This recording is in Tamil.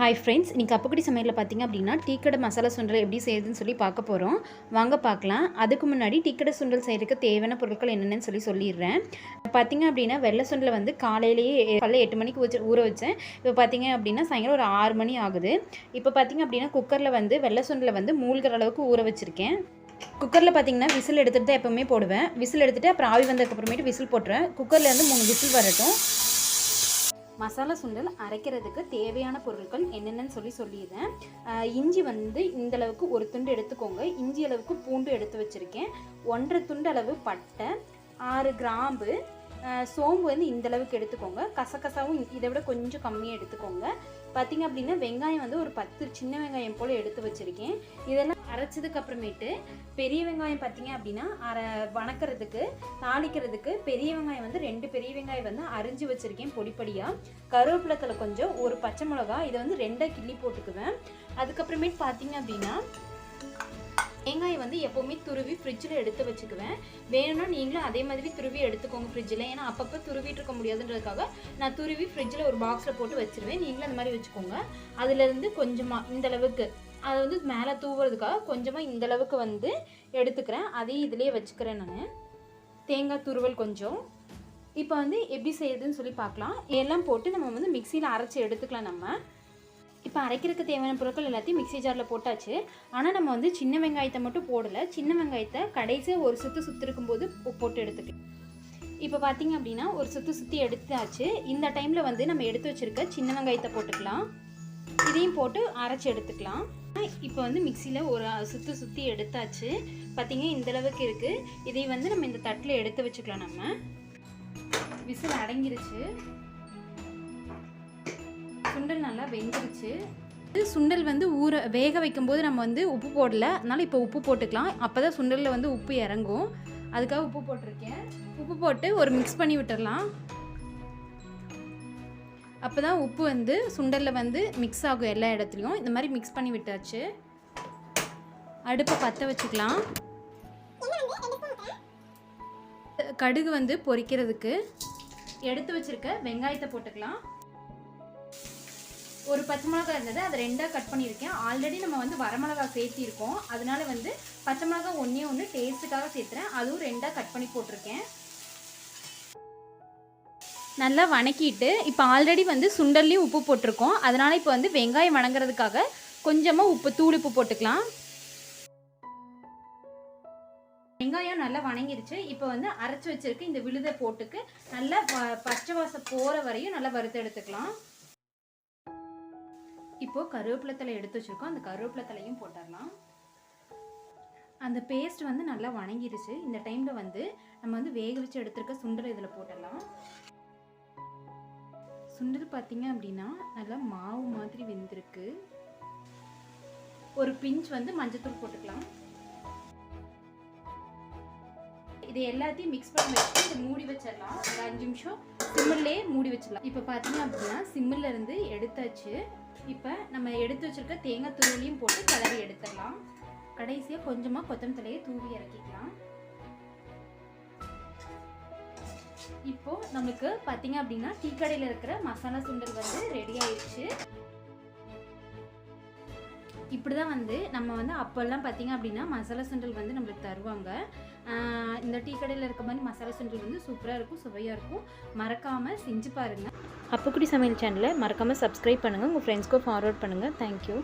ஹாய் ஃப்ரெண்ட்ஸ் இன்றைக்கி அப்பக்குடி சமையலில் பார்த்தீங்க அப்படின்னா டீக்கடை மசாலா சுண்டல் எப்படி செய்யுதுன்னு சொல்லி பார்க்க போகிறோம் வாங்க பார்க்கலாம். அதுக்கு முன்னாடி டீக்கடை சுண்டல் செய்கிறதுக்கு தேவையான பொருட்கள் என்னென்னு சொல்லி சொல்லிடுறேன். பார்த்தீங்க அப்படின்னா வெள்ளை சுண்டலை வந்து காலையிலேயே காலையில் எட்டு மணிக்கு வச்சு ஊற வச்சேன். இப்போ பார்த்தீங்க அப்படின்னா சாயங்காலம் ஒரு ஆறு மணி ஆகுது. இப்போ பார்த்தீங்க அப்படின்னா குக்கரில் வந்து வெள்ளை சுண்டலை வந்து மூழ்கிற அளவுக்கு ஊற வச்சுருக்கேன். குக்கரில் பார்த்தீங்கன்னா விசில் எடுத்துகிட்டு தான் எப்போவுமே போடுவேன். விசில் எடுத்துகிட்டு அப்புறம் ஆவி வந்ததுக்கப்புறமேட்டு விசில் போட்டுருவேன். குக்கரில் வந்து மூணு விசில் வரட்டும். மசாலா சுண்டல் அரைக்கிறதுக்கு தேவையான பொருட்கள் என்னென்னு சொல்லி சொல்லிடுறேன். இஞ்சி வந்து இந்த அளவுக்கு ஒரு துண்டு எடுத்துக்கோங்க. இஞ்சி அளவுக்கு பூண்டு எடுத்து வச்சுருக்கேன். ஒன்றரை துண்டு அளவு பட்டை ஆறு கிராம்பு சோம்பு வந்து இந்த அளவுக்கு எடுத்துக்கோங்க. கசகசாவும் இதை விட கொஞ்சம் கம்மியாக எடுத்துக்கோங்க. பார்த்தீங்க அப்படின்னா வெங்காயம் வந்து ஒரு பத்து சின்ன வெங்காயம் போல் எடுத்து வச்சுருக்கேன். இதெல்லாம் அரைச்சதுக்கு அப்புறமேட்டு பெரிய வெங்காயம் பார்த்தீங்க அப்படின்னா அரை வணக்கிறதுக்கு தாளிக்கிறதுக்கு பெரிய வெங்காயம் வந்து ரெண்டு பெரிய வெங்காயம் வந்து அரிஞ்சு வச்சுருக்கேன் பொடிப்படியாக கருவேப்பிலத்தில் கொஞ்சம் ஒரு பச்சை மிளகா இதை வந்து ரெண்டாக கிள்ளி போட்டுக்குவேன். அதுக்கப்புறமேட்டு பார்த்தீங்க அப்படின்னா வெங்காயம் வந்து எப்போவுமே துருவி ஃப்ரிட்ஜில் எடுத்து வச்சுக்குவேன். வேணும்னா நீங்களும் அதே மாதிரி துருவி எடுத்துக்கோங்க ஃப்ரிட்ஜில் ஏன்னா அப்பப்போ துருவிட்டு இருக்க முடியாதுன்றதுக்காக நான் துருவி ஃப்ரிட்ஜில் ஒரு பாக்ஸில் போட்டு வச்சுருவேன். நீங்களும் அந்த மாதிரி வச்சுக்கோங்க. அதுலேருந்து கொஞ்சமாக இந்த அளவுக்கு அதை வந்து மேலே தூவுறதுக்காக கொஞ்சமாக இந்த அளவுக்கு வந்து எடுத்துக்கிறேன். அதையும் இதிலே வச்சுக்கிறேன் நான். தேங்காய் துருவல் கொஞ்சம். இப்போ வந்து எப்படி செய்யுதுன்னு சொல்லி பார்க்கலாம். எல்லாம் போட்டு நம்ம வந்து மிக்சியில் அரைச்சி எடுத்துக்கலாம் நம்ம. இப்போ அரைக்கிறதுக்கு தேவையான பொருட்கள் எல்லாத்தையும் மிக்சி ஜாரில் போட்டாச்சு. ஆனால் நம்ம வந்து சின்ன வெங்காயத்தை மட்டும் போடலை. சின்ன வெங்காயத்தை கடைசியாக ஒரு சுற்று சுற்றிருக்கும் போது போட்டு எடுத்துக்கலாம் இப்போ பார்த்தீங்க அப்படின்னா ஒரு சுற்றி சுற்றி எடுத்தாச்சு. இந்த டைமில் வந்து நம்ம எடுத்து வச்சுருக்க சின்ன வெங்காயத்தை போட்டுக்கலாம். இதையும் போட்டு அரைச்சி எடுத்துக்கலாம். இப்போ வந்து மிக்சியில் ஒரு சுற்றி சுற்றி எடுத்தாச்சு. பார்த்தீங்க இந்த அளவுக்கு இருக்குது இதை வந்து நம்ம இந்த தட்டில் எடுத்து வச்சுக்கலாம் நம்ம. விசில் அடங்கிருச்சு. சுண்டல் நல்லா வெந்துருச்சு. இது சுண்டல் வந்து ஊற வேக வைக்கும்போது நம்ம வந்து உப்பு போடல. அதனால இப்போ உப்பு போட்டுக்கலாம். அப்போ தான் சுண்டலில் வந்து உப்பு இறங்கும். அதுக்காக உப்பு போட்டிருக்கேன். உப்பு போட்டு ஒரு மிக்ஸ் பண்ணி விட்டுடலாம் அப்போ தான் உப்பு வந்து சுண்டலில் வந்து மிக்ஸ் ஆகும் எல்லா இடத்துலையும். இந்த மாதிரி மிக்ஸ் பண்ணி விட்டாச்சு. அடுப்பை பற்ற வச்சுக்கலாம். கடுகு வந்து பொரிக்கிறதுக்கு எடுத்து வச்சுருக்க வெங்காயத்தை போட்டுக்கலாம். ஒரு பச்சை மிளகாய் இருந்தது அதை ரெண்டாக கட் பண்ணியிருக்கேன். ஆல்ரெடி நம்ம வந்து வரமிளகாய் சேர்த்திருக்கோம். அதனால வந்து பச்சை மிளகாய் ஒன்றே ஒன்று டேஸ்ட்டுக்காக சேர்த்துறேன். அதுவும் ரெண்டாக கட் பண்ணி போட்டிருக்கேன். நல்லா வணக்கிட்டு இப்போ ஆல்ரெடி வந்து சுண்டல்லையும் உப்பு போட்டிருக்கோம். அதனால் இப்போ வந்து வெங்காயம் வணங்குறதுக்காக கொஞ்சமாக உப்பு தூள் உப்பு போட்டுக்கலாம். வெங்காயம் நல்லா வணங்கிருச்சு. இப்போ வந்து அரைச்சி வச்சிருக்க இந்த விழுதை போட்டுக்கு நல்லா பச்சை வாசம் போகிற வரையும் நல்லா வறுத்து எடுத்துக்கலாம். இப்போ கருவேப்பிலை தலை எடுத்து வச்சுருக்கோம். அந்த கருவேப்பிலை தலையும் போட்டுடலாம். அந்த பேஸ்ட் வந்து நல்லா வணங்கிருச்சு. இந்த டைமில் வந்து நம்ம வந்து வேக வச்சு எடுத்துருக்க சுண்டல் இதில் போட்டுடலாம். சுண்டல் பார்த்தீங்க அப்படின்னா நல்லா மாவு மாதிரி வெந்திருக்கு. ஒரு பிஞ்ச் வந்து மஞ்சத்தூள் போட்டுக்கலாம். இது எல்லாத்தையும் மிக்ஸ் பண்ணி வச்சு இதை மூடி வச்சிடலாம். ஒரு அஞ்சு நிமிஷம் சிம்மிலே மூடி வச்சிடலாம். இப்போ பார்த்தீங்க அப்படின்னா சிம்மில் இருந்து எடுத்தாச்சு. இப்போ நம்ம எடுத்து வச்சிருக்க தேங்காய் துருவலையும் போட்டு கிளறி எடுத்துடலாம். கடைசியாக கொஞ்சமாக கொத்தமல்லி தூவி இறக்கிக்கலாம். இப்போது நமக்கு பார்த்தீங்க அப்படின்னா டீ கடையில் இருக்கிற மசாலா சுண்டல் வந்து ரெடி ஆயிடுச்சு. இப்படி தான் வந்து நம்ம வந்து அப்போல்லாம் பார்த்தீங்க அப்படின்னா மசாலா சுண்டல் வந்து நம்மளுக்கு தருவாங்க. இந்த டீ கடையில் இருக்க மாதிரி மசாலா சுண்டல் வந்து சூப்பராக இருக்கும் சுவையாக இருக்கும். மறக்காமல் செஞ்சு பாருங்கள் அப்புக்குடி சமையல் சேனலை மறக்காமல் சப்ஸ்கிரைப் பண்ணுங்கள் உங்கள் ஃப்ரெண்ட்ஸ்க்கும் ஃபார்வர்ட் பண்ணுங்கள் தேங்க்யூ